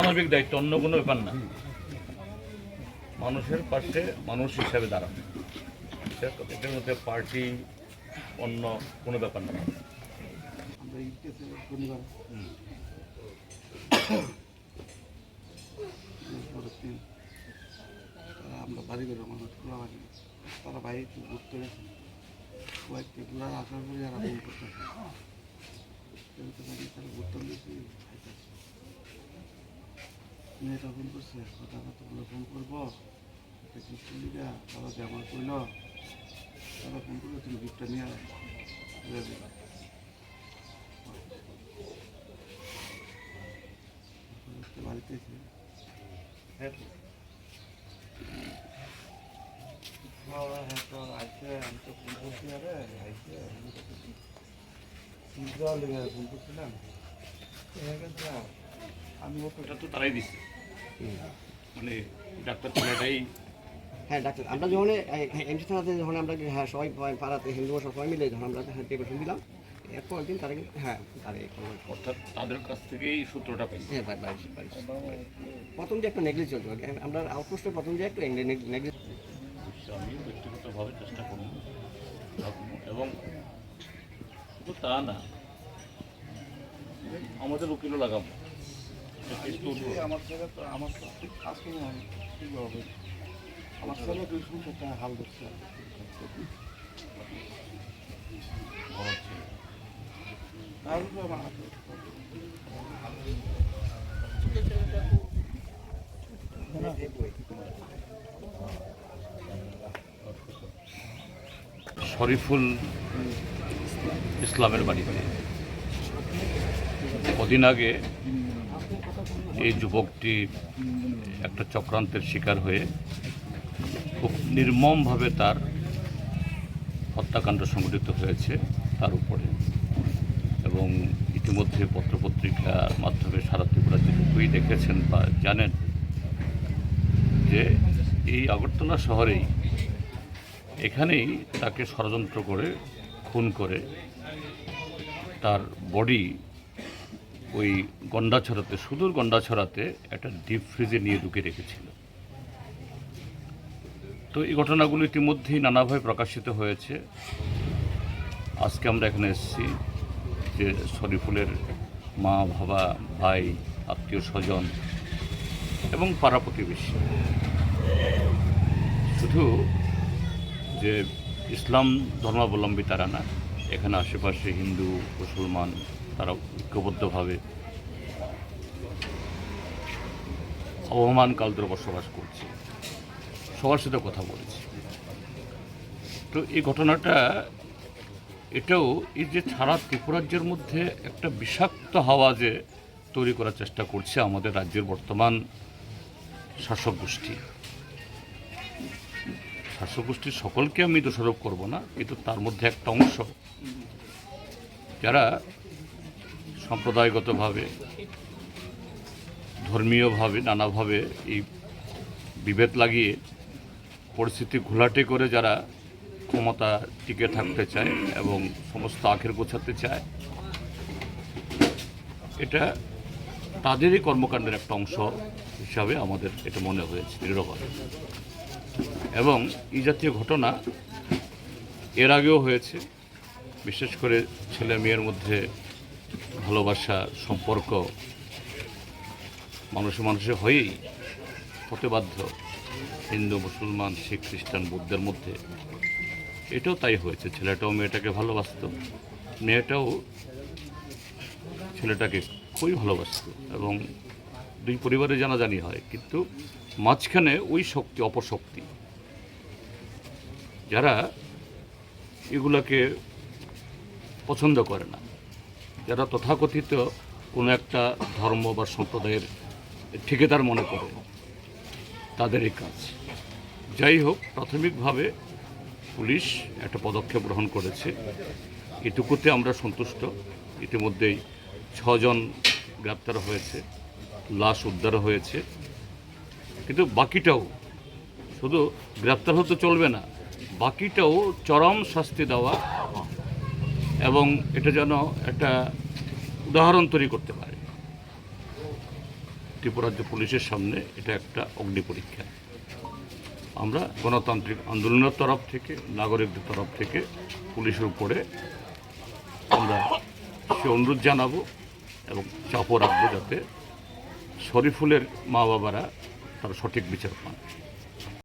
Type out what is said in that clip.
মানবিক দায়িত্ব অন্য কোনো ব্যাপার না। মানুষের পাশে মানুষ হিসাবে দাঁড়ানো এটার মধ্যে পার্টি অন্য কোনো ব্যাপার না। আমরা বাড়ি মানুষ খোলা বাড়ি। তারা বাইরে ঘুরতে গেছে। কয়েকটি ঘোরার আসার পরে আর করতেছে কেউ তো বাড়ি তারা ঘুরতে গেছি মেয়েটা ফোন করছে কথা বলে ফোন করব একটা গিফট লিগা তারা যে আমার কইল ফোন করলে তুমি গিফটটা নিয়ে বাড়িতে এসে হ্যাঁ তো আজকে আমি তো ফোন করছি আরে আইসে সিজা লেগে ফোন করছিলাম হয়ে গেছে আর। আমি ওকে এটা তো তারাই দিচ্ছে মানে ডাক্তার ছেলেটাই হ্যাঁ ডাক্তার। আমরা যখন এমসি থানাতে যখন আমরা হ্যাঁ সবাই পাড়াতে হিন্দু সবাই মিলে যখন আমরা হ্যাঁ প্রিপারেশন দিলাম এরপর একদিন তারা কিন্তু হ্যাঁ তারা অর্থাৎ তাদের কাছ থেকেই সূত্রটা হ্যাঁ বাড়ি বাড়ি প্রথম যে একটা নেগলিজ চলছে আমরা আউটপোস্টে প্রথম যে একটা নেগলিজ আমি ব্যক্তিগতভাবে চেষ্টা করব। এবং শুধু তা না? আমাদের উকিলও লাগাবো। আমার ছেলে তো আমার হবে আমার ছেলে হাল শরীফুল ইসলামের বাড়িতে কদিন আগে এই যুবকটি একটা চক্রান্তের শিকার হয়ে খুব নির্মমভাবে তার হত্যাকাণ্ড সংঘটিত হয়েছে তার উপরে। এবং ইতিমধ্যে পত্রপত্রিকার মাধ্যমে সারা ত্রিপুরা যেটুকুই দেখেছেন বা জানেন যে এই আগরতলা শহরেই এখানেই তাকে ষড়যন্ত্র করে, খুন করে তার বডি ওই গন্ডাছড়াতে, সুদূর গন্ডাছড়াতে একটা ডিপ ফ্রিজে নিয়ে ঢুকে রেখেছিল। তো এই ঘটনাগুলো ইতিমধ্যেই নানাভাবে প্রকাশিত হয়েছে। আজকে আমরা এখানে এসেছি যে শরীফুলের মা, বাবা, ভাই, আত্মীয় স্বজন এবং পাড়া প্রতিবেশী। শুধু যে ইসলাম ধর্মাবলম্বী তারা না এখানে আশেপাশে হিন্দু, মুসলমান, তারা ঐক্যবদ্ধভাবে অবমান কাল ধরে বসবাস করছে। সবার সাথে কথা বলেছি। তো এই ঘটনাটা, এটাও এই যে সারা ত্রিপুরাজ্যের মধ্যে একটা বিষাক্ত হাওয়া যে তৈরি করার চেষ্টা করছে আমাদের রাজ্যের বর্তমান শাসক গোষ্ঠী। শাসক গোষ্ঠীর সকলকে আমি দোষারোপ করব না, কিন্তু তার মধ্যে একটা অংশ। যারা সম্প্রদায়গতভাবে, ধর্মীয়ভাবে, নানাভাবে এই বিভেদ লাগিয়ে পরিস্থিতি ঘোলাটে করে যারা ক্ষমতা টিকে থাকতে চায় এবং সমস্ত আখের গোছাতে চায়, এটা তাদেরই কর্মকাণ্ডের একটা অংশ হিসাবে আমাদের এটা মনে হয়েছে দৃঢ়ভাবে এবং এই জাতীয় ঘটনা এর আগেও হয়েছে। বিশেষ করে ছেলে মেয়ের মধ্যে ভালোবাসা, সম্পর্ক মানুষে মানুষে হয়েই হতে বাধ্য হিন্দু, মুসলমান, শিখ, খ্রিস্টান, বুদ্ধের মধ্যে। এটাও তাই হয়েছে। ছেলেটাও মেয়েটাকে ভালোবাসত। মেয়েটাও ছেলেটাকে খুবই ভালোবাসত এবং দুই পরিবারে জানাজানি হয়। কিন্তু মাঝখানে ওই শক্তি, অপশক্তি যারা এগুলাকে পছন্দ করে না, যারা তথাকথিত কোনো একটা ধর্ম বা সম্প্রদায়ের ঠিকাদার মনে করে তাদেরই কাজ। যাই হোক, প্রাথমিকভাবে পুলিশ একটা পদক্ষেপ গ্রহণ করেছে। এটুকুতে আমরা সন্তুষ্ট। ইতিমধ্যেই ছজন গ্রেপ্তার হয়েছে, লাশ উদ্ধার হয়েছে। কিন্তু বাকিটাও শুধু গ্রেপ্তার হতে চলবে না বাকিটাও চরম শাস্তি দেওয়া এবং এটা যেন একটা উদাহরণ তৈরি করতে পারে। ত্রিপুরাজ্য পুলিশের সামনে এটা একটা অগ্নি পরীক্ষা। আমরা গণতান্ত্রিক আন্দোলনের তরফ থেকে, নাগরিকদের তরফ থেকে পুলিশের উপরে আমরা সে অনুরোধ জানাব এবং চাপও রাখব যাতে শরীফুলের মা বাবারা তারা সঠিক বিচার পান।